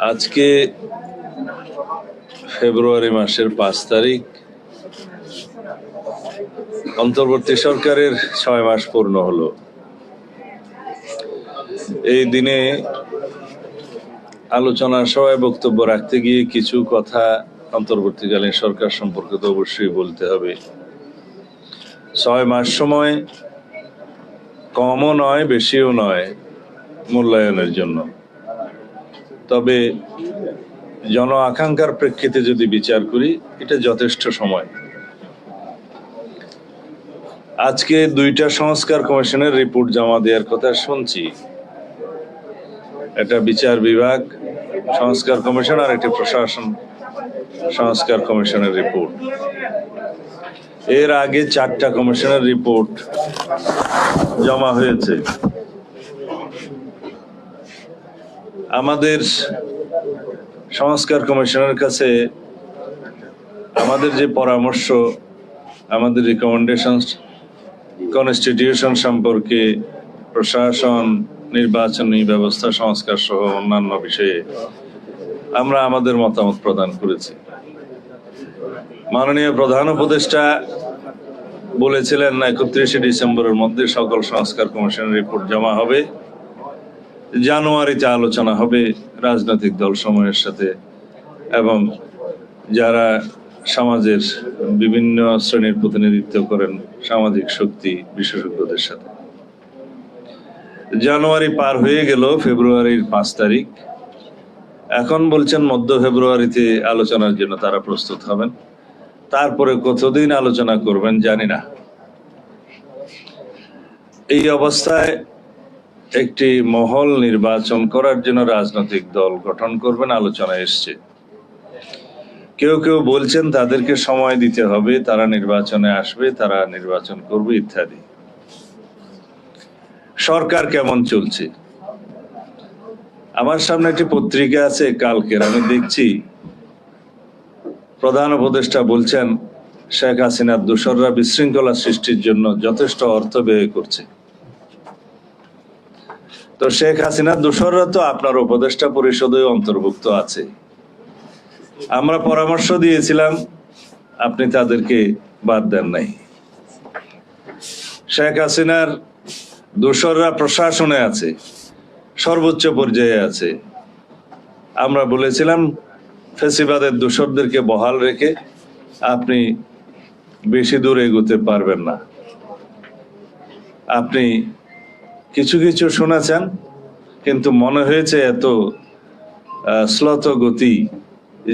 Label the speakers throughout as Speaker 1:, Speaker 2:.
Speaker 1: আজকে ফেব্রুয়ারি মাসের পাঁচ তারিখ। অন্তর্বর্তী সরকারের ছয় মাস পূর্ণ হলো। এই দিনে আলোচনা সভায় বক্তব্য রাখতে গিয়ে কিছু কথা অন্তর্বর্তীকালীন সরকার সম্পর্কে তো অবশ্যই বলতে হবে। ছয় মাস সময় কমও নয়, বেশিও নয় মূল্যায়নের জন্য। তবে জন আকাঙ্ক্ষার প্রেক্ষিতে যদি বিচার করি, এটা যথেষ্ট সময়। আজকে দুইটা সংস্কার কমিশনের রিপোর্ট জমা দেওয়ার কথা শুনছি। এটা বিচার বিভাগ, সংস্কার কমিশন আর একটি প্রশাসন সংস্কার কমিশনের রিপোর্ট। এর আগে চারটা কমিশনের রিপোর্ট জমা হয়েছে। আমাদের সংস্কার কমিশনের কাছে আমাদের যে পরামর্শ, আমাদের রিকমেন্ডেশন কনস্টিটিউশন সম্পর্কে প্রশাসন, নির্বাচনী ব্যবস্থা সংস্কার সহ অন্যান্য বিষয়ে আমরা আমাদের মতামত প্রদান করেছি। মাননীয় প্রধান উপদেষ্টা বলেছিলেন, একত্রিশে ডিসেম্বরের মধ্যে সকল সংস্কার কমিশনের রিপোর্ট জমা হবে। জানুয়ারিতে আলোচনা হবে রাজনৈতিক দল সময়ের সাথে এবং যারা সমাজের বিভিন্ন শ্রেণির প্রতিনিধিত্ব করেন সামাজিক শক্তি বিশেষজ্ঞদের সাথে। জানুয়ারি পার হয়ে গেল, ফেব্রুয়ারির পাঁচ তারিখ। এখন বলছেন মধ্য ফেব্রুয়ারিতে আলোচনার জন্য তারা প্রস্তুত হবেন। তারপরে কতদিন আলোচনা করবেন জানি না। এই অবস্থায় একটি মহল নির্বাচন করার জন্য রাজনৈতিক দল গঠন করবেন আলোচনা এসছে। কেউ কেউ বলছেন তাদেরকে সময় দিতে হবে, তারা নির্বাচনে আসবে, তারা নির্বাচন করবে ইত্যাদি। সরকার কেমন চলছে? আমার সামনে একটি পত্রিকা আছে, কালকের। আমি দেখছি। প্রধান উপদেষ্টা বলছেন, শেখ হাসিনার দোসররা বিশৃঙ্খলা সৃষ্টির জন্য যথেষ্ট অর্থ ব্যয় করছে। তো শেখ হাসিনার দোসররা তো আপনার উপদেষ্টা পরিষদে অন্তর্ভুক্ত আছে। আমরা পরামর্শ দিয়েছিলাম, আপনি তাদেরকে বাদ দেন নাই। শেখ হাসিনার দোসররা প্রশাসনে আছে, সর্বোচ্চ পর্যায়ে আছে। আমরা বলেছিলাম, ফেসিবাদের দোসরদেরকে বহাল রেখে আপনি বেশি দূর এগোতে পারবেন না। আপনি কিছু কিছু শুনেছেন কিন্তু মনে হয়েছে এত শ্লথ গতি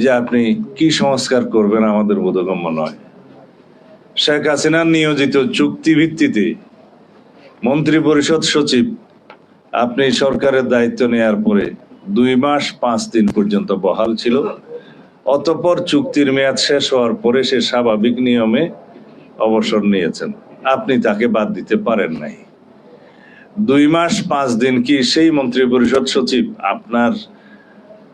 Speaker 1: যে আপনি কি সংস্কার করবেন আমাদের বোধগম্য নয়। শেখ হাসিনার নিয়োজিত চুক্তি ভিত্তিতে মন্ত্রী পরিষদ সচিব, আপনি সরকারের দায়িত্ব নেয়ার পরে দুই মাস পাঁচ দিন পর্যন্ত বহাল ছিল, অতপর চুক্তির মেয়াদ শেষ হওয়ার পরে সে স্বাভাবিক নিয়মে অবসর নিয়েছেন। আপনি তাকে বাদ দিতে পারেন নাই। দুই মাস পাঁচ দিন কি সেই মন্ত্রী পরিষদ সচিব আপনার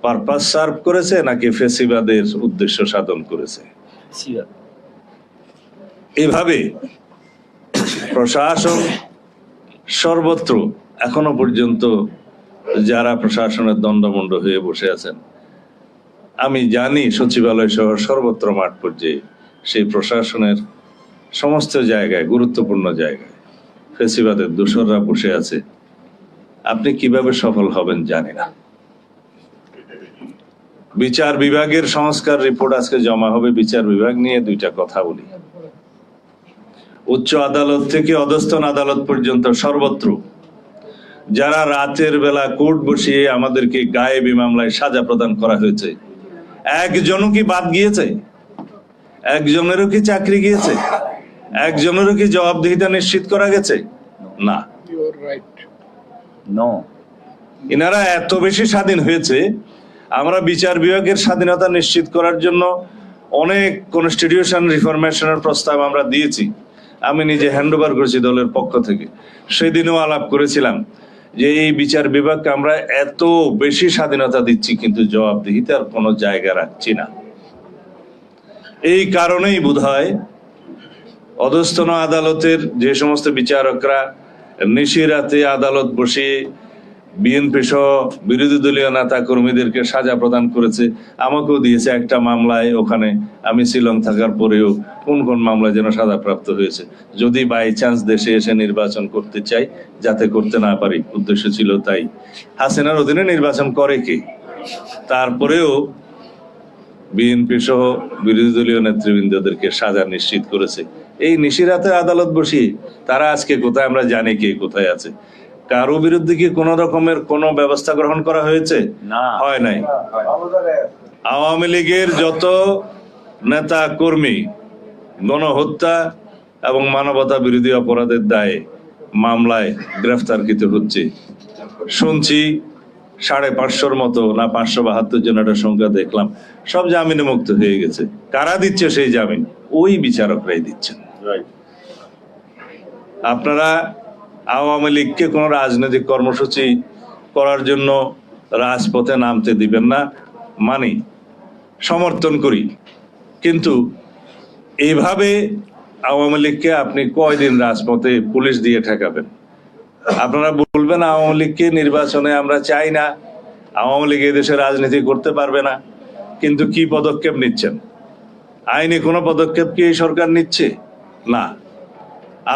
Speaker 1: পারপাস সার্ভ করেছে নাকি ফেসিবাদের উদ্দেশ্য সাধন করেছে? এভাবে প্রশাসন সর্বত্র এখনও পর্যন্ত যারা প্রশাসনের দণ্ডমণ্ড হয়ে বসে আছেন আমি জানি সচিবালয় সহ সর্বত্র মাঠ পর্যায়ে সেই প্রশাসনের সমস্ত জায়গায় গুরুত্বপূর্ণ জায়গায় ফেসিবাদের দোসররা বসে আছে। আপনি কীভাবে সফল হবেন জানি না। বিচার বিভাগের সংস্কার রিপোর্ট আজকে জমা হবে। বিচার বিভাগ নিয়ে দুইটা কথা বলি। উচ্চ আদালত থেকে অধস্তন আদালত পর্যন্ত সর্বত্র যারা রাতের বেলা কোর্ট বসিয়ে আমাদেরকে গায়েবী মামলায় সাজা প্রদান করা হয়েছে, একজনও কি বাদ গিয়েছে? একজনেরও কি চাকরি গিয়েছে? একজনেরও কি জবাবদিহিতা নিশ্চিত করা গেছে? না। এনারা এত বেশি স্বাধীন হয়েছে আমরা বিচার বিভাগের স্বাধীনতা নিশ্চিত করার জন্য অনেক কনস্টিটিউশন রিফরমেশনের প্রস্তাব আমরা দিয়েছি। আমি নিজে হ্যান্ড ওভার করেছি দলের পক্ষ থেকে। সেদিনও আলাপ করেছিলাম যে এই বিচার বিভাগকে আমরা এত বেশি স্বাধীনতা দিচ্ছি কিন্তু জবাবদিহিতার কোনো জায়গা রাখছি না। এই কারণেই বোধ হয় অধস্তন আদালতের যে সমস্ত বিচারকরা নিশিরাতে আদালত বসিয়ে বিএনপি সহ বিরোধী দলীয় নেতা কর্মীদেরকে সাজা প্রদান করেছে, আমাকেও দিয়েছে একটা মামলায়, ওখানে আমি শিলং থাকার পরেও কোন কোন মামলায় যেন সাজাপ্রাপ্ত হয়েছে। যদি বাই চান্স দেশে এসে নির্বাচন করতে চাই, যাতে করতে না পারি, উদ্দেশ্য ছিল তাই। হাসিনার অধীনে নির্বাচন করে কে? তারপরেও বিএনপি সহ বিরোধী দলীয় নেতৃবৃন্দদেরকে সাজা নিশ্চিত করেছে। এই নিশিরাতে আদালত বসি তারা আজকে কোথায় আমরা জানি কে কোথায় আছে। কারও বিরুদ্ধে কি কোন রকমের কোন ব্যবস্থা গ্রহণ করা হয়েছে?
Speaker 2: না।
Speaker 1: হয় নাই। আওয়ামী লীগের যত নেতা কর্মী গণহত্যা এবং মানবতা বিরোধী অপরাধের দায়ে মামলায় গ্রেফতারকৃত হচ্ছে। শুনছি সাড়ে পাঁচশোর মতো না পাঁচশো বাহাত্তর জন একটা সংখ্যা দেখলাম। সব জামিনে মুক্ত হয়ে গেছে। কারা দিচ্ছে সেই জামিন? ওই বিচারকরাই দিচ্ছেন। আপনারা আওয়ামী লীগকে কোন রাজনৈতিক কর্মসূচি করার জন্য রাজপথে নামতে দিবেন না, মানি, সমর্থন করি। কিন্তু এইভাবে আওয়ামী লীগকে আপনি কয়দিন রাজপথে পুলিশ দিয়ে ঠেকাবেন? আপনারা বলবেন আওয়ামী লীগকে নির্বাচনে আমরা চাই না, আওয়ামী লীগ দেশে রাজনীতি করতে পারবে না, কিন্তু কি পদক্ষেপ নিচ্ছেন? আইনে কোনো পদক্ষেপ কি এই সরকার নিচ্ছে? না।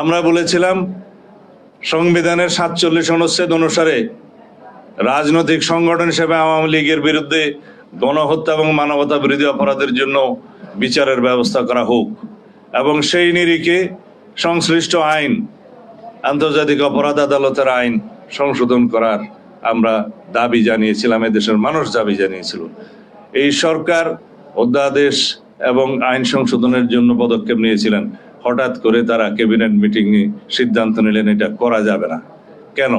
Speaker 1: আমরা বলেছিলাম, সংবিধানের সাতচল্লিশ অনুচ্ছেদ অনুসারে রাজনৈতিক সংগঠন হিসেবে আওয়ামী লীগের বিরুদ্ধে গণহত্যা এবং মানবতা বিরোধী অপরাধের জন্য বিচারের ব্যবস্থা করা হোক এবং সেই নিরিখে সংশ্লিষ্ট আইন, আন্তর্জাতিক অপরাধ আদালতের আইন সংশোধন করার আমরা দাবি জানিয়েছিলাম, এদেশের মানুষ দাবি জানিয়েছিল। এই সরকার অধ্যাদেশ এবং আইন সংশোধনের জন্য পদক্ষেপ নিয়েছিলেন। হঠাৎ করে তারা ক্যাবিনেট মিটিং সিদ্ধান্ত নিলেন এটা করা যাবে না। কেন?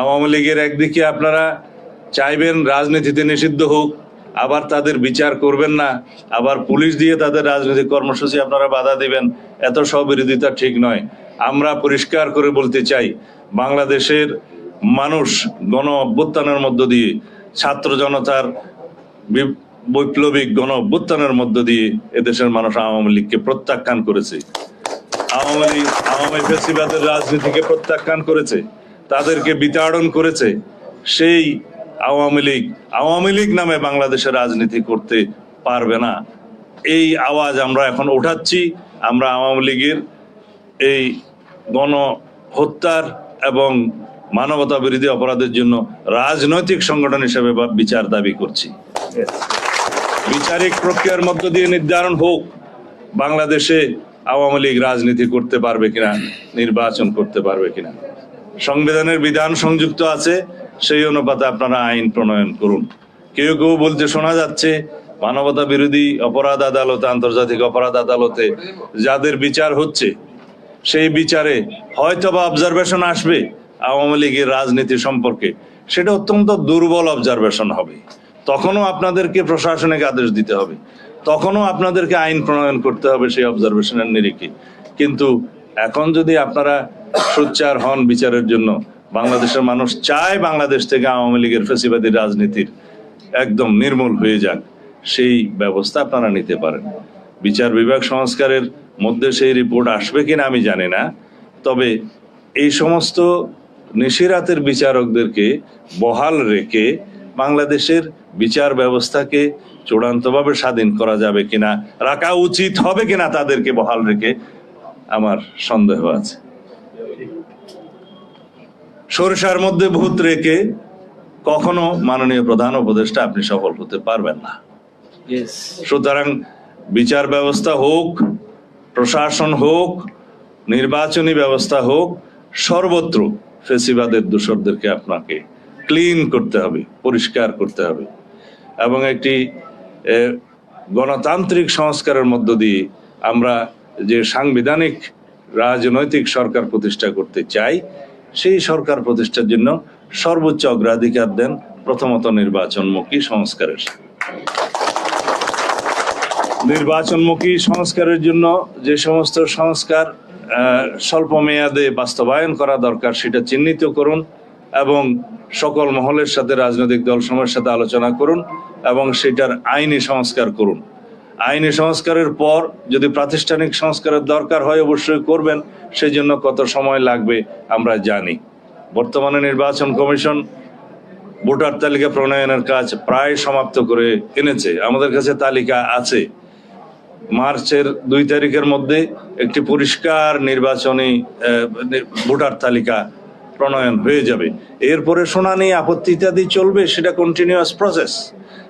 Speaker 1: আওয়ামী লীগের একদিকে আপনারা চাইবেন রাজনীতিতে নিষিদ্ধ হোক, আবার তাদের বিচার করবেন না, আবার পুলিশ দিয়ে তাদের রাজনৈতিক কর্মসূচি আপনারা বাধা দিবেন, এত স্ববিরোধিতা ঠিক নয়। আমরা পরিষ্কার করে বলতে চাই, বাংলাদেশের মানুষ গণ অভ্যুত্থানের মধ্য দিয়ে ছাত্র জনতার বৈপ্লবিক গণ অভ্যুত্থানের মধ্য দিয়ে এদেশের মানুষ আওয়ামী লীগকে প্রত্যাখ্যান করেছে। আওয়ামী লীগ, আওয়ামী ফেসিবাদের রাজনীতিকে প্রত্যাখ্যান করেছে, তাদেরকে বিতাড়ন করেছে। সেই আওয়ামী লীগ আওয়ামী লীগ নামে বাংলাদেশের রাজনীতি করতে পারবে না। এই আওয়াজ আমরা এখন উঠাচ্ছি আমরা আওয়ামী লীগের এই গণ হত্যার এবং মানবতা বিরোধী অপরাধের জন্য রাজনৈতিক সংগঠন হিসেবে বিচার দাবি করছি। বিচারিক প্রক্রিয়ার মধ্য দিয়ে নির্ধারণ হোক, বাংলাদেশে আওয়ামী লীগ রাজনীতি করতে পারবে কিনা, নির্বাচন করতে পারবে কিনা। সংবিধানের বিধান সংযুক্ত আছে, সেই অনুপাতে আপনারা আইন প্রণয়ন করুন। কেউ কেউ বলতে শোনা যাচ্ছে, মানবতা বিরোধী অপরাধ আদালতে, আন্তর্জাতিক অপরাধ আদালতে যাদের বিচার হচ্ছে, সেই বিচারে হয়তো বা অবজারভেশন আসবে আওয়ামী লীগের রাজনীতি সম্পর্কে। সেটা অত্যন্ত দুর্বল অবজারভেশন হবে। তখনও আপনাদেরকে প্রশাসনিক আদেশ দিতে হবে। তখনও আপনাদেরকে আইন প্রণয়ন করতে হবে সেই অবজারভেশনের নিরিখে। কিন্তু এখন যদি আপনারা সোচ্চার হন বিচারের জন্য, বাংলাদেশের মানুষ চায় বাংলাদেশ থেকে আওয়ামী লীগের ফেসিবাদী রাজনীতির একদম নির্মূল হয়ে যাক, সেই ব্যবস্থা আপনারা নিতে পারেন। বিচার বিভাগ সংস্কারের মধ্যে সেই রিপোর্ট আসবে কিনা আমি জানি না। তবে এই সমস্ত নিশিরাতের বিচারকদেরকে বহাল রেখে বাংলাদেশের বিচার ব্যবস্থাকে চূড়ান্তভাবে স্বাধীন করা যাবে কিনা রাখা উচিত হবে কিনা তাদেরকে বহাল রেখে আমার সন্দেহ আছে। সরিষার মধ্যে ভূত রেখে কখনো মাননীয় প্রধান উপদেষ্টা আপনি সফল হতে পারবেন না। সুতরাং বিচার ব্যবস্থা হোক প্রশাসন হোক নির্বাচনী ব্যবস্থা হোক সর্বত্র ফেসিবাদের দূষরদেরকে আপনাকে ক্লিন করতে হবে, পরিষ্কার করতে হবে এবং একটি গণতান্ত্রিক সংস্কারের মধ্য দিয়ে আমরা যে সাংবিধানিক রাজনৈতিক সরকার প্রতিষ্ঠা করতে চাই, সেই সরকার প্রতিষ্ঠার জন্য সর্বোচ্চ অগ্রাধিকার দেন প্রথমত নির্বাচনমুখী সংস্কারের। নির্বাচনমুখী সংস্কারের জন্য যে সমস্ত সংস্কার স্বল্প মেয়াদে বাস্তবায়ন করা দরকার সেটা চিহ্নিত করুন। এবং সকল মহলের সাথে রাজনৈতিক দলসমূহের সাথে আলোচনা করুন এবং সেটার আইনি সংস্কার করুন। আইনি সংস্কারের পর যদি প্রাতিষ্ঠানিক সংস্কারের দরকার হয় অবশ্যই করবেন সেই জন্য কত সময় লাগবে আমরা জানি। বর্তমানে নির্বাচন কমিশন ভোটার তালিকা প্রণয়নের কাজ প্রায় সমাপ্ত করে এনেছে, আমাদের কাছে তালিকা আছে। মার্চের দুই তারিখের মধ্যে একটি পরিষ্কার নির্বাচনী ভোটার তালিকা প্রণয়ন হয়ে যাবে। এরপরে শুনানি, আপত্তি ইত্যাদি চলবে, সেটা কন্টিনিউয়াস প্রসেস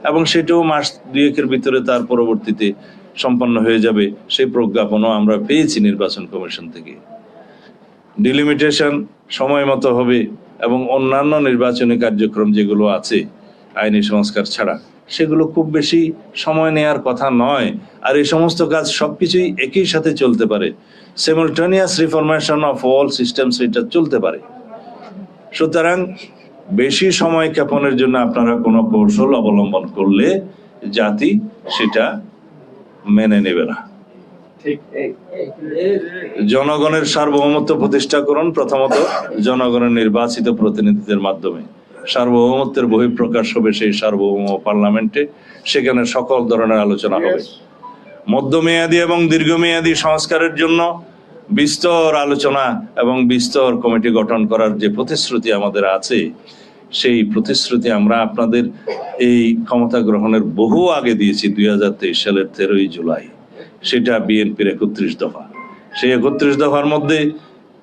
Speaker 1: এবং সেটাও মাস দুয়েকের ভিতরে তার পরবর্তীতে সম্পন্ন হয়ে যাবে। সেই প্রজ্ঞাপনও আমরা পেয়েছি নির্বাচন কমিশন থেকে। ডিলিমিটেশন সময় মতো হবে এবং অন্যান্য নির্বাচনী কার্যক্রম যেগুলো আছে, আইনি সংস্কার ছাড়া, সেগুলো খুব বেশি সময় নেয়ার কথা নয়। আর এই সমস্ত কাজ সবকিছুই একই সাথে চলতে পারে। Simultaneous reformation of all systems এটা চলতে পারে। সুতরাং বেশি সময় ক্ষেপণের জন্য আপনারা কোনো কৌশল অবলম্বন করলে জাতি সেটা মেনে নেবে না। জনগণের সার্বভৌমত্ব প্রতিষ্ঠা করুন প্রথমত জনগণের নির্বাচিত প্রতিনিধিদের মাধ্যমে। সার্বভৌমত্বের বহিঃপ্রকাশ হবে সেই সার্বভৌম পার্লামেন্টে সেখানে সকল ধরনের আলোচনা হবে। মধ্যমেয়াদী এবং দীর্ঘমেয়াদী সংস্কারের জন্য বিস্তর আলোচনা এবং বিস্তর কমিটি গঠন করার যে প্রতিশ্রুতি আমাদের আছে, সেই প্রতিশ্রুতি আমরা আপনাদের এই ক্ষমতা গ্রহণের বহু আগে দিয়েছি, দুই হাজার তেইশ সালের তেরোই জুলাই। সেটা বিএনপির একত্রিশ দফা। সেই একত্রিশ দফার মধ্যে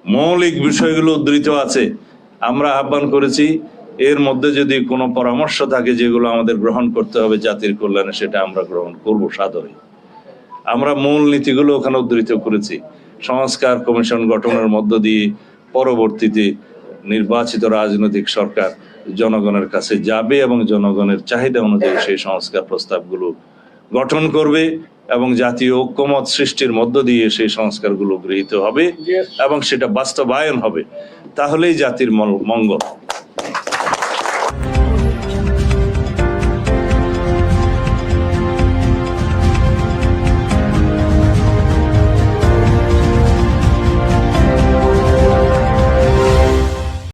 Speaker 1: মৌলিক বিষয়গুলো উদ্ধৃত আছে। আমরা আহ্বান করেছি, এর মধ্যে যদি কোনো পরামর্শ থাকে যেগুলো আমাদের গ্রহণ করতে হবে জাতির কল্যাণে, সেটা আমরা গ্রহণ করব সাদরে। আমরা মূল নীতিগুলো ওখানে উদ্ধৃত করেছি। সংস্কার কমিশন গঠনের মধ্য দিয়ে পরবর্তীতে নির্বাচিত রাজনৈতিক সরকার জনগণের কাছে যাবে এবং জনগণের চাহিদা অনুযায়ী সেই সংস্কার প্রস্তাবগুলো গঠন করবে এবং জাতীয় ঐক্যমত সৃষ্টির মধ্য দিয়ে সেই সংস্কারগুলো গৃহীত হবে এবং সেটা বাস্তবায়ন হবে। তাহলেই জাতির মঙ্গল।